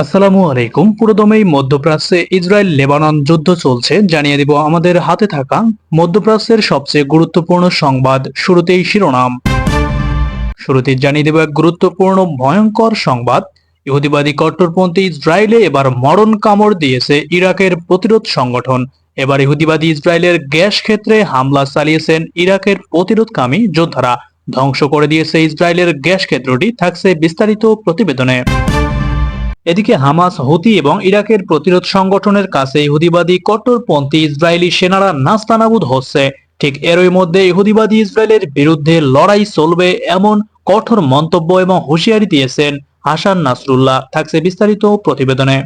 আসসালামু আলাইকুম। পুরোদমেই মধ্যপ্রাচ্যে ইসরায়েল লেবানন যুদ্ধ চলছে, জানিয়ে দিব আমাদের হাতে থাকা মধ্যপ্রাচ্যের সবচেয়ে গুরুত্বপূর্ণ সংবাদ শুরুতেই শিরোনাম। শুরুতেই জানিয়ে দেব এক গুরুত্বপূর্ণ, ভয়ঙ্কর সংবাদ। ইহুদিবাদী কট্টরপন্থী ইসরায়েলে এবার মরণ কামড় দিয়েছে ইরাকের প্রতিরোধ সংগঠন। এবার ইহুদিবাদী ইসরায়েলের গ্যাস ক্ষেত্রে হামলা চালিয়েছেন ইরাকের প্রতিরোধকামী যোদ্ধারা। ধ্বংস করে দিয়েছে ইসরায়েলের গ্যাস ক্ষেত্রটি, থাকছে বিস্তারিত প্রতিবেদনে। এদিকে হামাস, হুতি এবং ইরাকের প্রতিরোধ সংগঠনের কাছে ইহুদিবাদী কট্টরপন্থী ইসরায়েলি সেনারা নাস্তানাবুদ হচ্ছে। ঠিক এরই মধ্যে ইহুদিবাদী ইসরায়েলের বিরুদ্ধে লড়াই চলবে এমন কঠোর মন্তব্য এবং হুঁশিয়ারি দিয়েছেন হাসান নাসরুল্লাহ। থাকছে বিস্তারিত প্রতিবেদনে।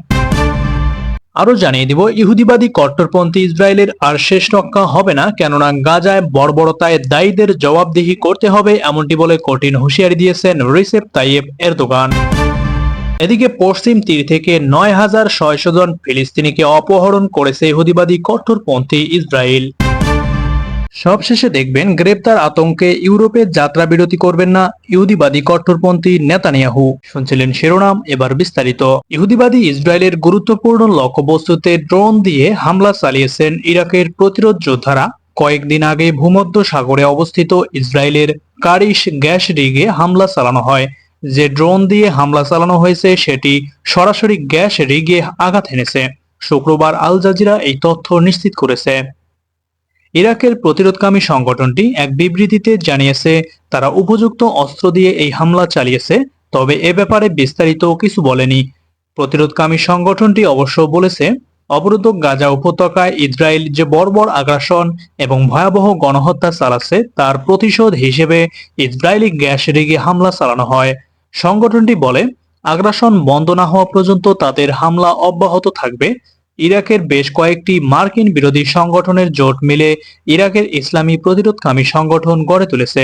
আরও জানিয়ে দিব, ইহুদিবাদী কট্টরপন্থী ইসরায়েলের আর শেষ রক্ষা হবে না, কেননা গাজায় বর্বরতায় দায়ীদের জবাবদিহি করতে হবে এমনটি বলে কঠিন হুঁশিয়ারি দিয়েছেন রিসেপ তাইয়েব এরদোগান। এদিকে পশ্চিম তীর থেকে নয় হাজার ছয়শো জন ফিলিস্তিনিকে অপহরণ করেছে ইহুদিবাদী কঠোরপন্থী ইসরায়েল। সবশেষে দেখবেন, গ্রেপ্তার আতঙ্কে ইউরোপে যাত্রা বিরতি করবেন না ইহুদিবাদী কট্টরপন্থী নেতানিয়াহু। শুনছিলেন শিরোনাম, এবার বিস্তারিত। ইহুদিবাদী ইসরায়েলের গুরুত্বপূর্ণ লক্ষ্যবস্তুতে ড্রোন দিয়ে হামলা চালিয়েছেন ইরাকের প্রতিরোধ যোদ্ধারা। কয়েকদিন আগে ভূমধ্য সাগরে অবস্থিত ইসরায়েলের কারিশ গ্যাস রিগে হামলা চালানো হয়। যে ড্রোন দিয়ে হামলা চালানো হয়েছে, সেটি সরাসরি গ্যাস রিগে আঘাত এনেছে। শুক্রবার আল জাজিরা এই তথ্য নিশ্চিত করেছে। ইরাকের প্রতিরোধকামী সংগঠনটি এক বিবৃতিতে জানিয়েছে, তারা উপযুক্ত অস্ত্র দিয়ে এই হামলা চালিয়েছে, তবে এ ব্যাপারে বিস্তারিত কিছু বলেনি। প্রতিরোধকামী সংগঠনটি অবশ্য বলেছে অবরুদ্ধ গাজা উপত্যকায় ইসরায়েল যে বর্বর আগ্রাসন এবং ভয়াবহ গণহত্যা চালাচ্ছে তার প্রতিশোধ হিসেবে ইসরায়েলি গ্যাস রেগে হামলা চালানো হয়। সংগঠনটি বলে, আগ্রাসন বন্ধ না হওয়া পর্যন্ত তাদের হামলা অব্যাহত থাকবে। ইরাকের বেশ কয়েকটি মার্কিন বিরোধী সংগঠনের জোট মিলে ইরাকের ইসলামী প্রতিরোধকামী সংগঠন গড়ে তুলেছে।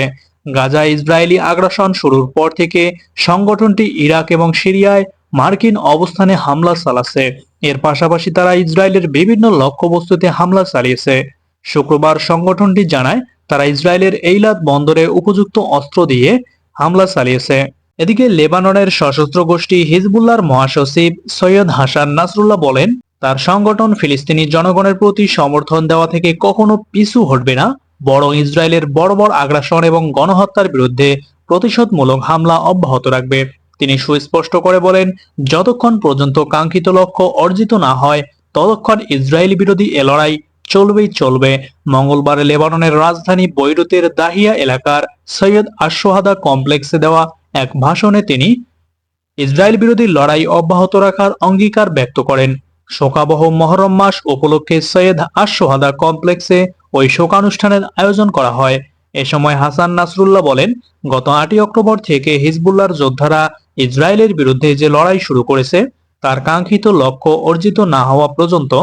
গাজা ইসরায়েলি আগ্রাসন শুরুর পর থেকে সংগঠনটি ইরাক এবং সিরিয়ায় মার্কিন অবস্থানে হামলা চালাচ্ছে এর পাশাপাশি তারা ইসরায়েলের বিভিন্ন লক্ষ্যবস্তুতে হামলা চালিয়েছে। শুক্রবার সংগঠনটি জানায়, তারা ইসরায়েলের এইলাদ বন্দরে উপযুক্ত অস্ত্র দিয়ে হামলা চালিয়েছে। এদিকে লেবাননের সশস্ত্র গোষ্ঠী হিজবুল্লাহর মহাসচিব সৈয়দ হাসান নাসরুল্লাহ বলেন, তার সংগঠন ফিলিস্তিনি জনগণের প্রতি সমর্থন দেওয়া থেকে কখনো পিছু হটবে না, বরং ইসরায়েলের বড় বড় আগ্রাসন এবং গণহত্যার বিরুদ্ধে প্রতিশোধমূলক হামলা অব্যাহত রাখবে। তিনি সুস্পষ্ট করে বলেন, যতক্ষণ পর্যন্ত কাঙ্ক্ষিত লক্ষ্য অর্জিত না হয়, ততক্ষণ ইসরায়েলি বিরোধী এ লড়াই চলবেই চলবে। মঙ্গলবার লেবাননের রাজধানী বৈরুতের দাহিয়া এলাকার সৈয়দ আশোহাদা কমপ্লেক্সে দেওয়া এক ভাষণে তিনি ইসরায়েল বিরোধী লড়াই অব্যাহত রাখার অঙ্গীকার ব্যক্ত করেন। শোকাবহ মহরম মাস উপলক্ষে সৈয়দ আশোহাদা কমপ্লেক্সে ওই শোকানুষ্ঠানের আয়োজন করা হয়। এ সময় হাসান নাসরুল্লাহ বলেন, গত আটই অক্টোবর থেকে হিজবুল্লার যোদ্ধারা ইসরায়েলের বিরুদ্ধে যে লড়াই শুরু করেছে, তার কাঙ্ক্ষিত লক্ষ্য অর্জিত না হওয়া পর্যন্ত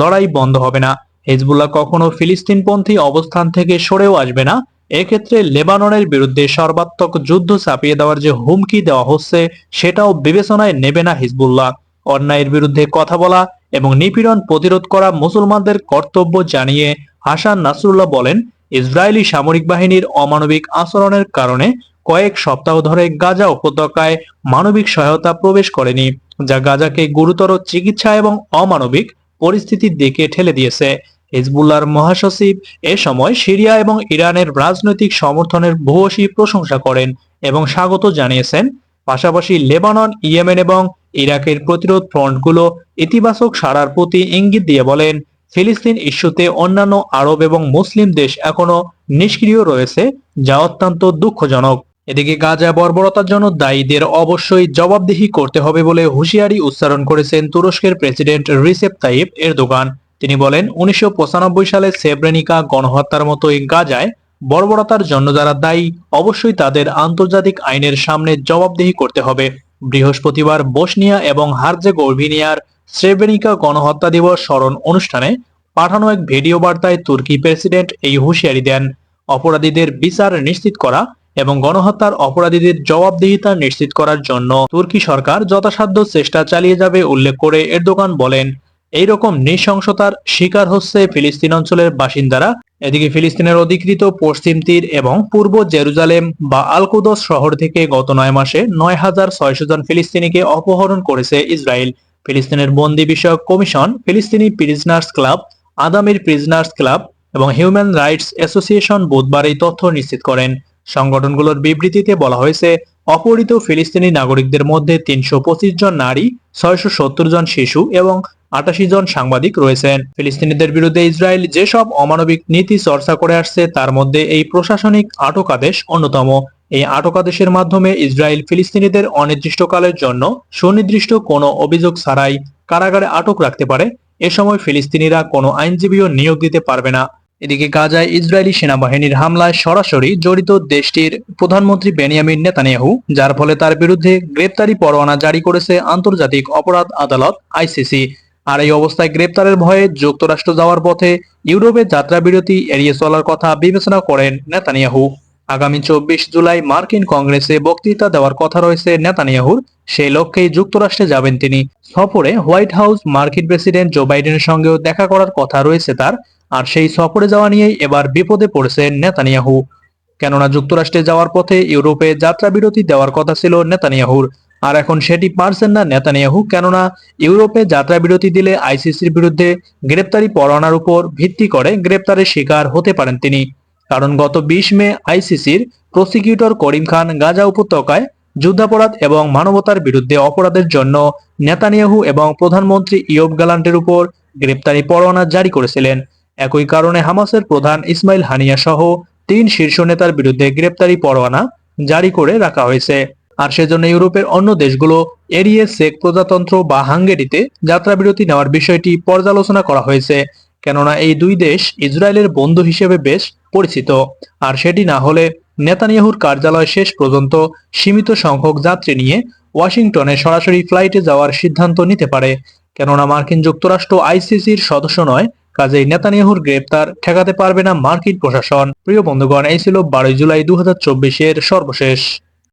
লড়াই বন্ধ হবে না। হিজবুল্লাহ কখনো ফিলিস্তিনপন্থী অবস্থান থেকে সরেও আসবে না। এক্ষেত্রে লেবাননের বিরুদ্ধে সর্বাত্মক যুদ্ধ চাপিয়ে দেওয়ার যে হুমকি দেওয়া হচ্ছে, সেটাও বিবেচনায় নেবে না হিজবুল্লাহ। অন্যায়ের বিরুদ্ধে কথা বলা এবং নিপীড়ন প্রতিরোধ করা মুসলমানদের কর্তব্য জানিয়ে হাসান নাসরুল্লাহ বলেন ইসরায়েলি সামরিক বাহিনীর অমানবিক আচরণের কারণে কয়েক সপ্তাহ ধরে গাজা উপত্যকায় মানবিক সহায়তা প্রবেশ করেনি, যা গাজাকে গুরুতর চিকিৎসা এবং অমানবিক পরিস্থিতির দিকে ঠেলে দিয়েছে। হিজবুল্লাহর মহাসচিব এ সময় সিরিয়া এবং ইরানের রাজনৈতিক সমর্থনের ভূয়সী প্রশংসা করেন এবং স্বাগত জানিয়েছেন। পাশাপাশি লেবানন, ইয়েমেন এবং ইরাকের প্রতিরোধ ফ্রন্টগুলো ইতিবাচক সারার প্রতি ইঙ্গিত দিয়ে বলেন ফিলিস্তিন ইস্যুতে অন্যান্য আরব এবং মুসলিম দেশ এখনও নিষ্ক্রিয় রয়েছে, যা অত্যন্ত দুঃখজনক। এদিকে গাজা বর্বরতার জন্য দায়ীদের অবশ্যই জবাবদিহি করতে হবে বলে হুঁশিয়ারি উচ্চারণ করেছেন তুরস্কের প্রেসিডেন্ট রিসেপ তাইপ এরদোগান। তিনি বলেন, উনিশশো পঁচানব্বই সালে সেব্রেনিকা গণহত্যার মতো মতোই গাজায় বর্বরতার জন্য যারা দায়ী, অবশ্যই তাদের আন্তর্জাতিক আইনের সামনে জবাবদিহি করতে হবে। বৃহস্পতিবার বসনিয়া এবং হার্জেগোভিনিয়ার স্রেবেনিকা গণহত্যা দিবস স্মরণ অনুষ্ঠানে পাঠানো এক ভিডিও বার্তায় তুর্কি প্রেসিডেন্ট এই হুঁশিয়ারি দেন। অপরাধীদের বিচার নিশ্চিত করা এবং গণহত্যার অপরাধীদের জবাবদিহিতা নিশ্চিত করার জন্য তুর্কি সরকার যথাসাধ্য চেষ্টা চালিয়ে যাবে উল্লেখ করে এরদোগান বলেন। এই রকম নৃশংসতার শিকার হচ্ছে ফিলিস্তিন অঞ্চলের বাসিন্দারা। এদিকে ফিলিস্তিনের অধিকৃত পশ্চিম তীর এবং পূর্ব জেরুজালেম বা আলকুদস শহর থেকে গত নয় মাসে নয় হাজার ছয়শো জন ফিলিস্তিনিকে অপহরণ করেছে ইসরায়েল। ফিলিস্তিনের বন্দি বিষয়ক কমিশন, ফিলিস্তিনি prisoners club Addameer prisoners club এবং হিউম্যান রাইটস অ্যাসোসিয়েশন বুধবার এই তথ্য নিশ্চিত করেন। সংগঠনগুলোর বিবৃতিতে বলা হয়েছে, অপহৃত ফিলিস্তিনি নাগরিকদের মধ্যে তিনশো পঁচিশ জন নারী, ছয়শো সত্তর জন শিশু এবং আটাশি জন সাংবাদিক রয়েছেন। ফিলিস্তিনিদের বিরুদ্ধে ইসরায়েল যেসব অমানবিক নীতি চর্চা করে আসছে, তার মধ্যে এই প্রশাসনিক আটক আদেশ অন্যতম। এই আটক আদেশের মাধ্যমে ইসরায়েল ফিলিস্তিনিদের অনির্দিষ্টকালের জন্য সুনির্দিষ্ট কোনো অভিযোগ ছাড়াই কারাগারে আটক রাখতে পারে, এ সময় ফিলিস্তিনিরা কোনো আইনজীবীও নিয়োগ দিতে পারবে না। এদিকে গাজায় ইসরায়েলি সেনাবাহিনীর হামলায় সরাসরি জড়িত দেশটির প্রধানমন্ত্রী বেনিয়ামিন নেতানিয়াহু, যার ফলে তার বিরুদ্ধে গ্রেপ্তারি পরোয়ানা জারি করেছে আন্তর্জাতিক অপরাধ আদালত, আইসিসি। আর এই অবস্থায় গ্রেপ্তারের ভয়ে যুক্তরাষ্ট্র যাওয়ার পথে ইউরোপে যাত্রা বিরতি এড়িয়ে চলার কথা বিবেচনা করেন নেতানিয়াহু। আগামী চব্বিশ জুলাই মার্কিন কংগ্রেসে বক্তৃতা দেওয়ার কথা রয়েছে নেতানিয়াহুর। সেই লক্ষ্যেই যুক্তরাষ্ট্রে যাবেন তিনি। সফরে হোয়াইট হাউস মার্কিন প্রেসিডেন্ট জো বাইডেনের সঙ্গেও দেখা করার কথা রয়েছে তার, আর সেই সফরে যাওয়া নিয়েই এবার বিপদে পড়েছেন নেতানিয়াহু। কেননা যুক্তরাষ্ট্রে যাওয়ার পথে ইউরোপে যাত্রা বিরতি দেওয়ার কথা ছিল নেতানিয়াহুর। আর এখন সেটি পারছেন না নেতানিয়াহু, কেননা ইউরোপে যাত্রা বিরতি দিলে আইসিসির বিরুদ্ধে গ্রেপ্তারি পরোয়ানার উপর ভিত্তি করে গ্রেপ্তারের শিকার হতে পারেন তিনি। কারণ গত বিশ মে আইসিসির প্রসিকিউটর করিম খান গাজা উপত্যকায় যুদ্ধাপরাধ এবং মানবতার বিরুদ্ধে অপরাধের জন্য নেতানিয়াহু এবং প্রধানমন্ত্রী ইয়ব গালান্টের উপর গ্রেপ্তারি পরোয়ানা জারি করেছিলেন। একই কারণে হামাসের প্রধান ইসমাইল হানিয়া সহ তিন শীর্ষ নেতার বিরুদ্ধে গ্রেপ্তারি পরোয়ানা জারি করে রাখা হয়েছে। আর সেজন্য ইউরোপের অন্য দেশগুলো এড়িয়ে চেক প্রজাতন্ত্র বা হাঙ্গেরিতে যাত্রাবিরতি নেওয়ার বিষয়টি পর্যালোচনা করা হয়েছে। কেননা এই দুই দেশ ইসরায়েলের বন্ধু হিসেবে বেশ পরিচিত। আর সেটি না হলে নেতানিয়াহুর কার্যালয় শেষ পর্যন্ত সীমিত সংখ্যক যাত্রী নিয়ে ওয়াশিংটনে সরাসরি ফ্লাইটে যাওয়ার সিদ্ধান্ত নিতে পারে। কেননা মার্কিন যুক্তরাষ্ট্র আইসিসির সদস্য নয়, কাজেই নেতানিয়াহুর গ্রেপ্তার ঠেকাতে পারবে না মার্কিন প্রশাসন। প্রিয় বন্ধুগণ, এই ছিল বারোই জুলাই দু এর সর্বশেষ।